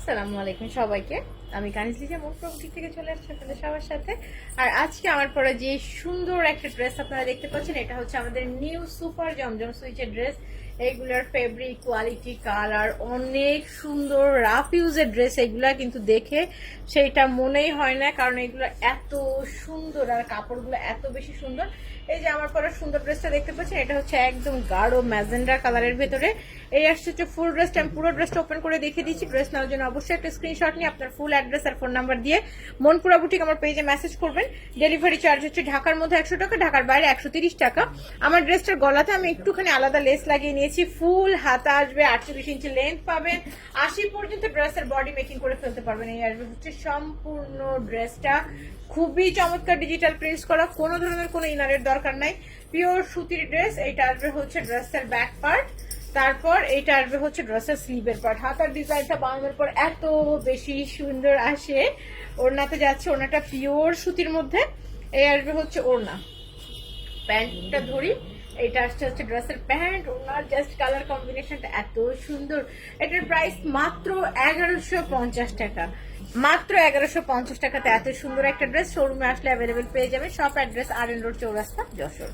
আসসালামু আলাইকুম সবাইকে। আমি কানিজলিজা মুখ প্রকৃতি থেকে চলে আসছি আপনাদের সবার সাথে। আর আজকে আমার পরে যে সুন্দর একটা ড্রেস আপনারা দেখতে পাচ্ছেন, এটা হচ্ছে আমাদের নিউ সুপার জমজম সুইচের ড্রেস এগুলার ফেব্রিক কোয়ালিটি কালার অনেক সুন্দর রাফ ইউজের ড্রেস এগুলা কিন্তু দেখে সেইটা মনেই হয় না, কারণ এগুলো এত সুন্দর আর কাপড়গুলো এত বেশি সুন্দর। এই যে আমার পরে সুন্দর ড্রেসটা দেখতে পাচ্ছেন, এটা হচ্ছে একদম গাঢ় ম্যাজেন্ডা কালারের ভেতরে। এই আসছে হচ্ছে ফুল ড্রেসটা আমি পুরো ড্রেসটা ওপেন করে দেখিয়ে দিচ্ছি। ড্রেস নেওয়ার জন্য অবশ্যই একটা স্ক্রিনশট নিয়ে আপনার ফুল অ্যাড্রেস আর ফোন নাম্বার দিয়ে মনপুরা বুটিক আমার পেজে মেসেজ করবেন। ডেলিভারি চার্জ হচ্ছে ঢাকার মধ্যে একশো টাকা, ঢাকার বাইরে একশো টাকা। আমার ড্রেসটার গলাতে আমি একটুখানি আলাদা লেস লাগিয়ে নিয়েছি। ফুল হাতা আসবে, আটচল্লিশ ইঞ্চি লেন্থ পাবেন। আশি পর্যন্ত ড্রেসের বডি মেকিং করে ফেলতে পারবেন এই আসবে হচ্ছে সম্পূর্ণ ড্রেসটা। খুবই চমৎকার ডিজিটাল প্রিন্টস করা, কোনো ধরনের কোনো ইনারের দরকার নাই। পিওর সুতির ড্রেস এইটা আসবে হচ্ছে ড্রেসের ব্যাক পার্ট তারপর এইটা আসবে হচ্ছে ড্রেসের স্লিভের পার্ট হাতার ডিজাইনটা বানানোর পর এত বেশি সুন্দর আসে। ওড়নাতে যাচ্ছে, ওড়নাটা পিওর সুতির মধ্যে। এই আসবে হচ্ছে ওড়না। প্যান্টটা ধরি। এটা আসছে হচ্ছে ড্রেসের প্যান্ট, ওনার জাস্ট কালার কম্বিনেশনটা এত সুন্দর। এটার প্রাইস মাত্র এগারোশো পঞ্চাশ টাকা। মাত্র এগারোশো পঞ্চাশ টাকাতে এত সুন্দর একটা ড্রেস শোরুমে আসলে অ্যাভেলেবেল পেয়ে যাবে সব অ্যাড্রেস আর এন রোড চৌরাস্তা যশোর।